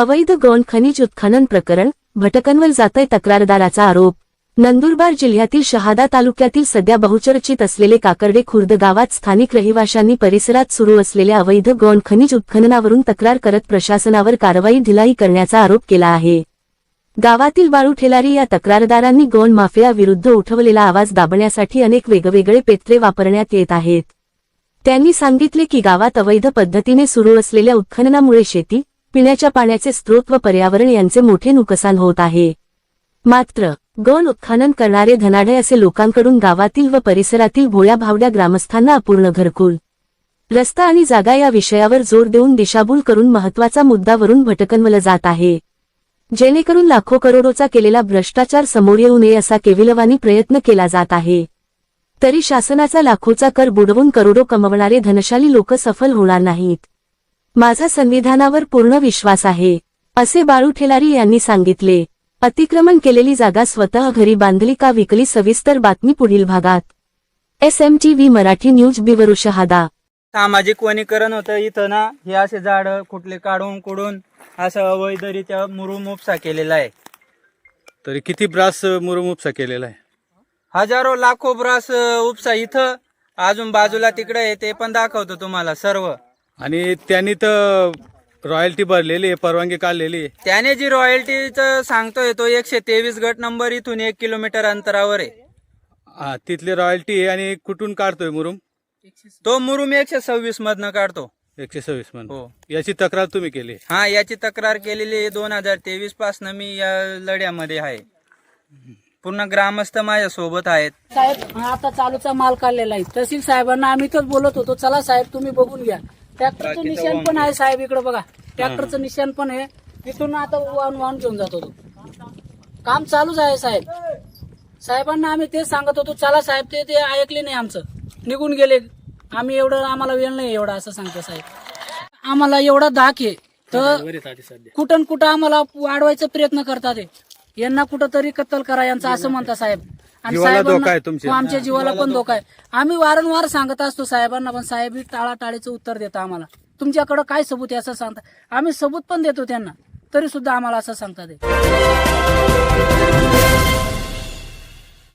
अवैध गोंड खनिज उत्खनन प्रकरण भटकांवर जातय तक्रारदाराचा आरोप. नंदुरबार जिल्ह्यातील शहादा तालुक्यातील सध्या बहुचर्चित असलेले काकर्डे खुर्द गावात स्थानिक रहिवाशांनी परिसरात सुरू असलेल्या अवैध गोंड खनिज उत्खननावरून तक्रार करत प्रशासनावर कारवाई ढिलाई करण्याचा आरोप केला आहे. गावातील बाळू ठेलारी या तक्रारदारांनी गोंड माफियाविरुद्ध उठवलेला आवाज दाबण्यासाठी अनेक वेगवेगळे पेत्रे वापरण्यात येत आहेत. त्यांनी सांगितले की गावात अवैध पद्धतीने सुरू असलेल्या उत्खननामुळे शेती पिण्याच्या पाण्याचे स्रोत व पर्यावरण यांचे मोठे नुकसान होत आहे. मात्र गौण उत्खनन करणारे धनाढय असे लोकांकडून गावातील व परिसरातील भोळ्या भावड्या ग्रामस्थांना अपूर्ण घरकुल. रस्ता आणि जागा या विषयावर जोर देऊन दिशाभूल करून महत्त्वाचा मुद्दावरून भटकनवलं जात आहे. जेणेकरून लाखो करोडोचा केलेला भ्रष्टाचार समोर येऊ नये असा केविलवानी प्रयत्न केला जात आहे. तरी शासनाचा लाखोचा कर बुडवून करोडो कमवणारे धनशाली लोक सफल होणार नाहीत. माझा संविधानावर पूर्ण विश्वास आहे असे बाळू ठेलारी यांनी सांगितले. अतिक्रमण केलेली जागा स्वतः घरी बांधली का विकली सविस्तर बातमी पुढील भागात. S M T V Marathi news बिवरू Shahada. सामाजिक वनीकरण होतं इथं ना हे असे झाड कुठले काढून कुडून असं अवैधरित्या मुरुम उपसा केलेला आहे. तरी किती ब्रास मुरुम उपसा केलेला आहे? हजारो लाखो ब्रास उपसा इथं अजून बाजूला तिकडे आहे ते पण दाखवतो तुम्हाला सर्व. आणि त्यांनी तर रॉयल्टी भरलेली आहे परवानगी काढलेली आहे. त्याने जी रॉयल्टीचं सांगतोय तो एकशे तेवीस गट नंबर इथून एक किलोमीटर अंतरावर आहे. हा तिथली रॉयल्टी आहे आणि कुठून काढतोय मुरुम? तो मुरुम एकशे सव्वीस मधनं काढतो. एकशे सव्वीस म्हणून हो. याची तक्रार तुम्ही केली? हा याची तक्रार केलेली आहे. दोन हजार तेवीस पासनं मी या लढ्यामध्ये आहे. पूर्ण ग्रामस्थ माझ्या सोबत आहेत. साहेब हा आता चालूचा माल काढलेला आहे. तहसील साहेबांना आम्ही तर बोलत होतो चला साहेब तुम्ही बघून घ्या. ट्रॅक्टरचं निशाण पण आहे. साहेब इकडे बघा. ट्रॅक्टरचं निशाण पण आहे. तिथून आता वाहन वाहन घेऊन जात होतो. काम चालूच आहे साहेब. साहेबांना आम्ही तेच सांगत होतो चला साहेब ते ते ऐकले नाही आमचं. निघून गेले. आम्ही एवढं आम्हाला वेळ नाही एवढा असं सांगतो साहेब. आम्हाला एवढा धाक आहे. तर कुठं कुठं आम्हाला वाढवायचा प्रयत्न करतात. यांना कुठं तरी कत्तल करा यांचा असं म्हणता. साहेब. आणि जीवाला साहेबांना- धोका आहे तुमच्या? हो, आमच्या जीवाला पण धोका आहे आम्ही वारंवार सांगत असतो साहेबांना पण साहेब टाळाटाळीचं उत्तर देता आम्हाला तुमच्याकडे काय सबूत आहे असं सांगता आम्ही सबूत पण देतो त्यांना तरी सुद्धा आम्हाला असं सांगतात हे.